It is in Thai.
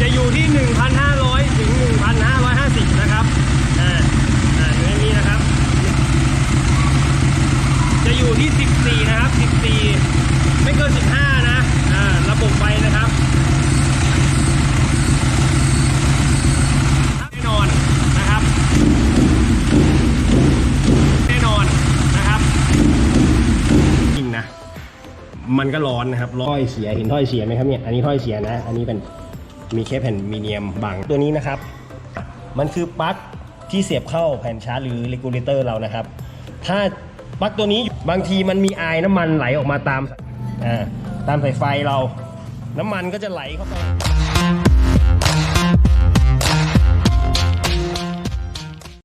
จะอยู่ที่ 1,500 ถึง 1,550 นะครับอ่าอ่าอยู่ในนี้นะครับ จะอยู่ที่ 14 นะครับ 14 ไม่เกิน 15 นะอ่าระบบไฟนะครับแน่นอนนะครับแน่นอนนะครับจริงนะมันก็ร้อนนะครับร้อนถ้อยเสียเห็นถ้อยเสียไหมครับเนี่ย อันนี้ถ้อยเสียนะ อันนี้เป็น มีเคปแผ่นมีเนียมบังตัวนี้นะครับ มันคือปลั๊กที่เสียบเข้าแผ่นชาร์จหรือเรกูเลเตอร์เรานะครับ ถ้าปลั๊กตัวนี้บางทีมันมีไอน้ำมันไหลออกมาตามอ่าตามสายไฟเรา น้ำมันก็จะไหลเข้าไป